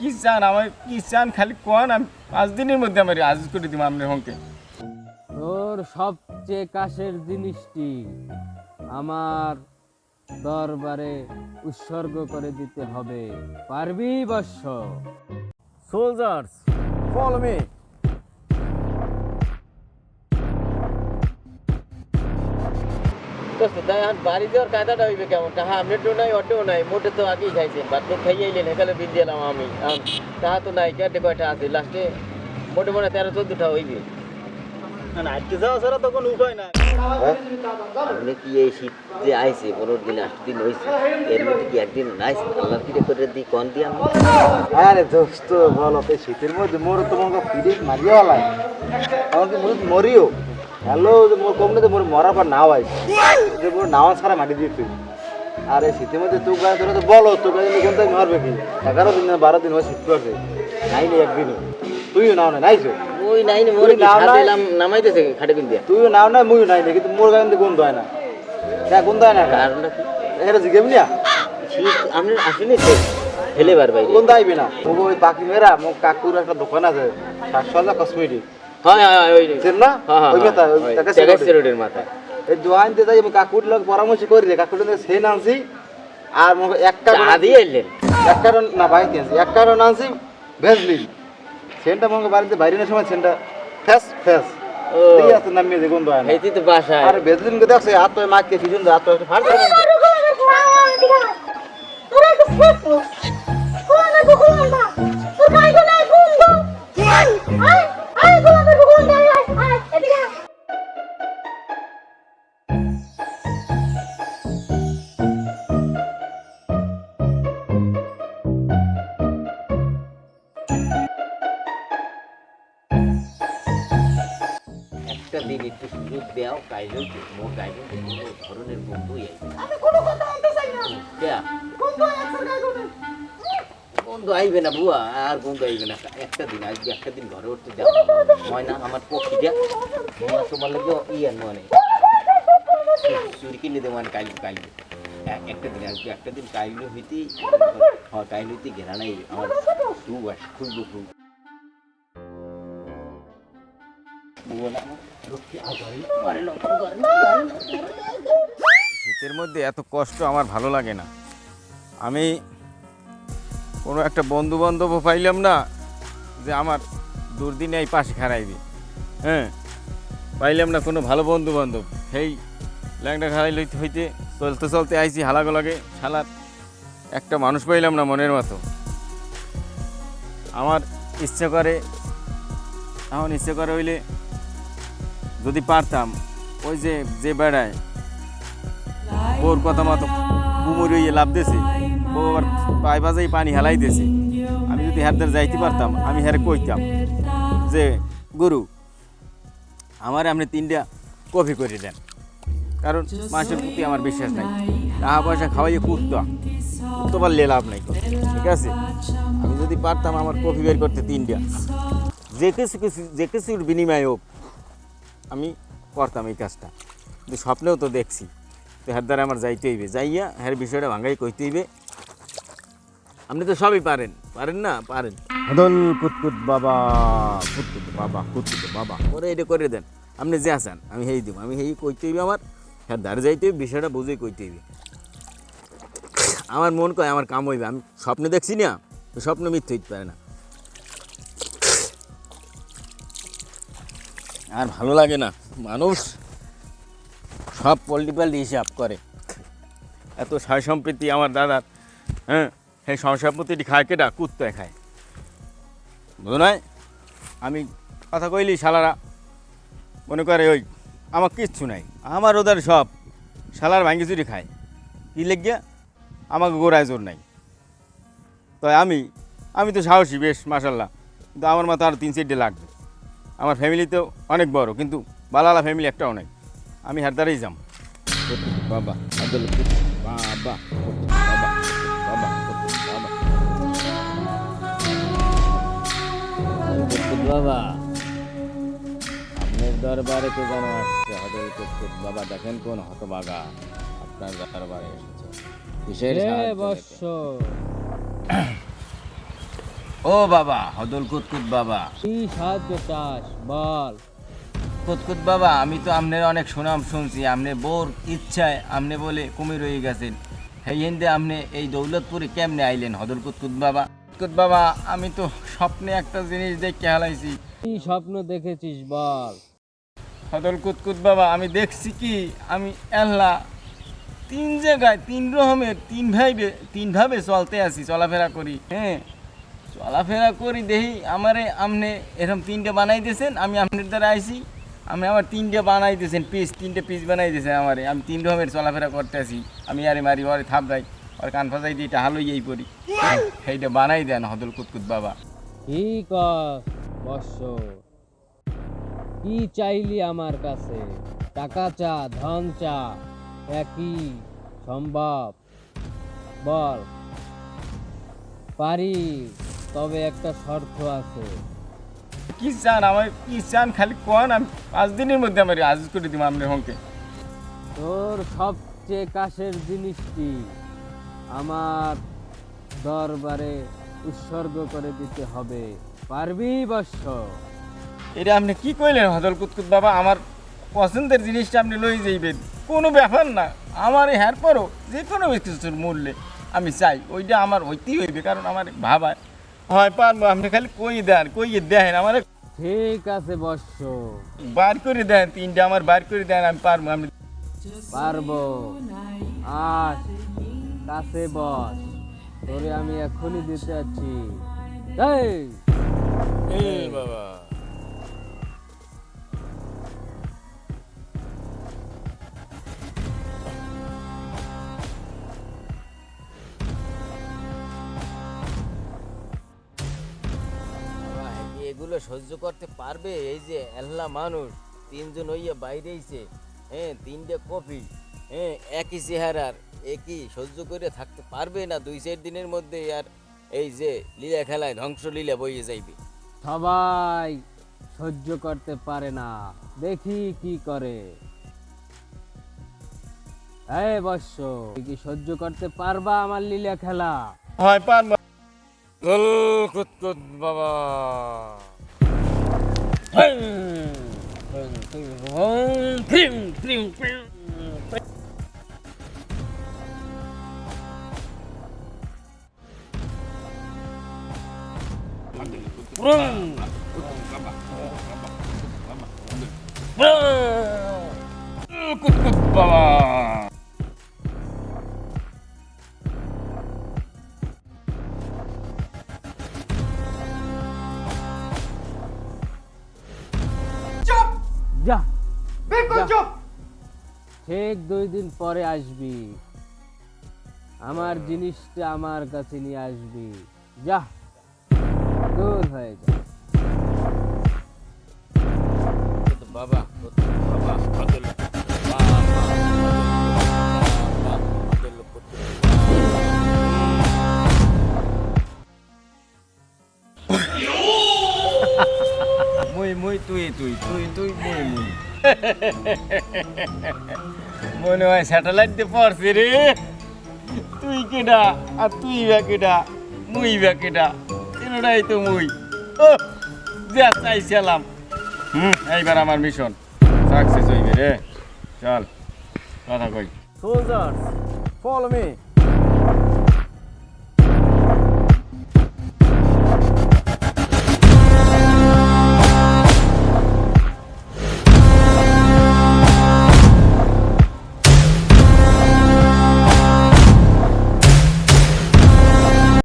কি চান? আমার কি চান? খালি কোন আমি পাঁচ দিনের মধ্যে আমার আজ করে দিব আপনার হংকে। তোর সবচেয়ে কাশের জিনিসটি আমার দরবারে উৎসর্গ করে দিতে হবে। পারবি বৎস সোলজার্স ফলো মি তাই আর বাড়ি যাওয়ার কায়দাটা হইবে কেমন? তাহা আমনেরও নাই অটোও নাই মোটে তো আগেই খাইছেন ভাত তো খাইয়ে এলেন এখানে বিল দিলাম আমি আম, তাহা তো নাই কেটে কয়টা আছে? লাস্টে মোটে মনে হয় তেরো চোদ্দটা হইবে। আপনি কি এই শীত যে পনেরো দিন আট দিন হয়েছে এর মধ্যে কি একদিন আইছে আল্লাহ ফিরে করে দিই কন দিয়ে আমি আরে দোস্ত বলো শীতের মধ্যে মোর ফিরে আমাকে মরিও। হ্যালো যে মোর কম না মোর মরার পর নাও আইস যে মোর নাওয়া ছাড়া মাটি দিয়ে তুই আর এই শীতের মধ্যে তুই গায়ে তোরা তো বলো তোর গায়ে নিয়ে কোনটা মারবে কি? এগারো দিন না বারো দিন হয় শীত করছে নাই নি একদিনও তুইও নাও না নাইছো? ওই নাই নি মরে নাও সার? দিলাম নামাইতেছে খাটে কিন দিয়া তুইও নাও না মুইও নাই না কিন্তু মোর গায়ে কিন্তু গন্ধ হয় না হ্যাঁ গন্ধ হয় না কারণটা কি এটা জিগেম নিয়া শীত আপনি আসেনি তো ফেলে বার বাইরে গন্ধ আইবি না। ওই পাখি মেরা মোক কাকুর একটা দোকান আছে। সাতশো কসমেটিক হয় হয় হয়, ওই না হ্যাঁ হ্যাঁ ওই মেতা ওই হয়, এই যাই আমি কাকুর লোক পরামর্শ করি রে কাকুর সেই আনছি আর মোক এক কার্টন দিয়ে এলেন এক কার্টন না বাইতে আনছি এক কার্টন আনছি ভেজলিন সেন্টটা মনে বাড়িতে বাইরে না সময় সেন্টটা ফ্যাস ফ্যাস ও ঠিক আছে নামিয়ে যে গন্ধ হয় না তো বাসায় আর ভেজলিন কে দেখছে হাত তো মাকে সিজন হাত তো ফাট একটা দিন একটু সুযোগ দেও কাইলেও মোর গাইলেও তো কোনো ধরনের বন্ধুই আইবে কেয়া? বন্ধু আইবে না বুয়া আর বন্ধু আইবে না একটা দিন আজকে একটা দিন ঘরে উঠতে যাও। ময়না আমার পক্ষে যা। মোয়া তোমার লাগে ইয়ে মানে। চুরি কিনে দেবো মানে কাইলি কাইলি। একটা দিন আজকে একটা দিন কাইলি হইতে হ্যাঁ কাইলি হইতে ঘেরা নাই। আমার খুব খুব খুব বুয়া না শীতের মধ্যে এত কষ্ট আমার ভালো লাগে না। আমি কোনো একটা বন্ধু বান্ধবও পাইলাম না যে আমার দুর্দিনে এই পাশে খারাইবে হ্যাঁ পাইলাম না কোনো ভালো বন্ধু বান্ধব সেই ল্যাংটা খারাই লইতে হইতে চলতে চলতে আইছি হালাগোলাগে। শালার একটা মানুষ পাইলাম না মনের মতো। আমার ইচ্ছে করে এখন ইচ্ছে করে হইলে যদি পারতাম, ওই যে যে বেড়ায়, ওর কথা মতো কুমুর ইয়ে লাভ দিয়েছে। ও আবার পায়ে বাজাই পানি হেলাই দিয়েছে। আমি যদি হ্যারদের যাইতে পারতাম, আমি হ্যারে কইতাম যে, গুরু, আমার আপনি তিনটা কফি করে দেন। কারণ মাসের প্রতি আমার বিশ্বাস নাই। টাকা পয়সা খাওয়াইয়ে কুত্তা। কুত্তো পারলে লাভ নাই ঠিক আছে? আমি যদি পারতাম আমার কফি বের করতে তিনটা। যে কিছু কিছু যে কিছুর বিনিময় হোক আমি করতাম এই কাজটা। কিন্তু স্বপ্নেও তো দেখছি তো হ্যার দ্বারা আমার যাইতে হইবে। যাইয়া হ্যার বিষয়টা ভাঙ্গাই কইতে হইবে। আপনি তো সবই পারেন। পারেন না? পারেন। হদল কুতকুত বাবা কুতকুত বাবা কুতকুত বাবা। ওরে এটা করে দেন। আপনি যে আছেন আমি হেই দিব। আমি হেই কইতে হইবে আমার। হ্যার দ্বারা যাইতে হইবে বিষয়টা বুঝেই কইতে হইবে। আমার মন কয় আমার কাম হইবে। আমি স্বপ্নে দেখছি না স্বপ্ন মিথ্যে হইতে পারে না। আর ভালো লাগে না। মানুষ সব পল্টি পাল্টি হিসাব করে। এত সয় সম্প্রীতি আমার দাদার হ্যাঁ? সেই সয় সম্পত্তিটি খায় কেটা কুত্তায় খায়। বুঝো নয় আমি কথা কইলি শালারা, মনে করে ওই আমার কিচ্ছু নাই। আমার ওদের সব শালার ভাঙ্গি চুরি খায়। কী লেগিয়া? আমাকে গোড়ায় জোর নাই। তাই আমি আমি তো সাহসী বেশ মাসাল্লাহ কিন্তু আমার মাথা আর তিন চারটে লাগবে। আমার ফ্যামিলিতেও অনেক বড় কিন্তু বালালা ফ্যামিলি একটা অনেক আমি হারদারেই যাম। বাবা আব্দুল বাবা বাবা বাবা বাবা। আপনার দরবারে কে যেন আসছে? হদল কুতকুত বাবা দেখেন কোন হতবাগা। আপনার দরবারে এসেছে। কিসের বৎস। ও বাবা হদল কুতকুত বাবা। কি সাহায্য চাস বল। কুতকুত বাবা আমি তো আপনার অনেক সুনাম শুনছি আপনি বোর ইচ্ছায় আপনি বলে কুমির হয়ে গেছেন। সেই হিন্দে আপনি এই দৌলতপুরে কেমনে আইলেন হদল কুতকুত বাবা? কুতকুত বাবা আমি তো স্বপ্নে একটা জিনিস দেখে হালাইছি। কি স্বপ্ন দেখেছিস বল। হদল কুতকুত বাবা আমি দেখছি কি আমি আল্লাহ তিন জায়গায় তিন রকমের তিন ভাইবে তিন ভাবে চলতে আছি চলাফেরা করি। হ্যাঁ চলাফেরা করি, দেখি আমারে আপনি এরকম তিনটে বানাই দিয়েছেন আমি আপনার দ্বারা আইছি, আমি আমার তিনটে বানাই দিয়েছেন পিস তিনটে পিস বানাই দিয়েছেন আমারে, আমি তিন রকমের চলাফেরা করতে আছি আমি আরে মারি, ওরে থাপ যাই ওর কান ফাঁসাই দিয়ে এটা হালই এই পড়ি সেইটা বানাই দেন হদল কুতকুত বাবা। ঠিক বর্ষ কি চাইলি আমার কাছে? টাকা চা, ধন চা, একই সম্ভব? বল। পারি। তবে একটা শর্ত আছে। কি চান? আমার কি চান? খালি কোন? আমি পাঁচ দিনের মধ্যে আমার আজ করে দিব আপনার হংকে। তোর সবচেয়ে কাছের জিনিসটি আমার দরবারে উৎসর্গ করে দিতে হবে। পারবি বর্ষ এটা আপনি কি কইলেন হদল কুতকুত বাবা? আমার পছন্দের জিনিসটা আপনি লই যাইবেন। কোনো ব্যাপার না। আমার হ্যার পরও যে কোনো কিছুর মূল্যে আমি চাই। ওইটা আমার হইতেই হইবে কারণ আমার ভাবা হয় পারব আপনি খালি কই দেন কই দেন আমার ঠিক আছে বস। বার করে দেন তিনটা আমার বার করে দেন আমি পারব আমি পারব। আর কাছে বস তোরে আমি এখনই দিতে আছি এই বাবা। এগুলো সহ্য করতে পারবে? এই যে এল্লা মানুষ তিনজন হইয়া বাইরেইছে হ্যাঁ তিনটে কপি হ্যাঁ একই চেহারার একই সহ্য করে থাকতে পারবে না দুই চার দিনের মধ্যে? আর এই যে লীলা খেলায় ধ্বংস লীলা বইয়ে যাইবে। সবাই সহ্য করতে পারে না। দেখি কি করে। এই বর্ষ তুই কি সহ্য করতে পারবা আমার লীলা খেলা? হয় পারব। হদল কুতকুত বাবা কুতকুত বাবা যা। যা। ঠিক দুই দিন পরে আসবি। আমার জিনিসটা আমার কাছে নিয়ে আসবি। যা। দূর হয়ে যা। বাবা। তুই তুই তুই মনে। হয় স্যাটেলাইট দিয়ে পড়ছে রে। তুই কেডা? আর তুই বা কেডা? মুই বা কেডা? তিনটাই তো মুই। যা চাইছিলাম হুম এইবার আমার মিশন সাকসেস হইবে রে। চল কথা কই। Soldiers, follow me.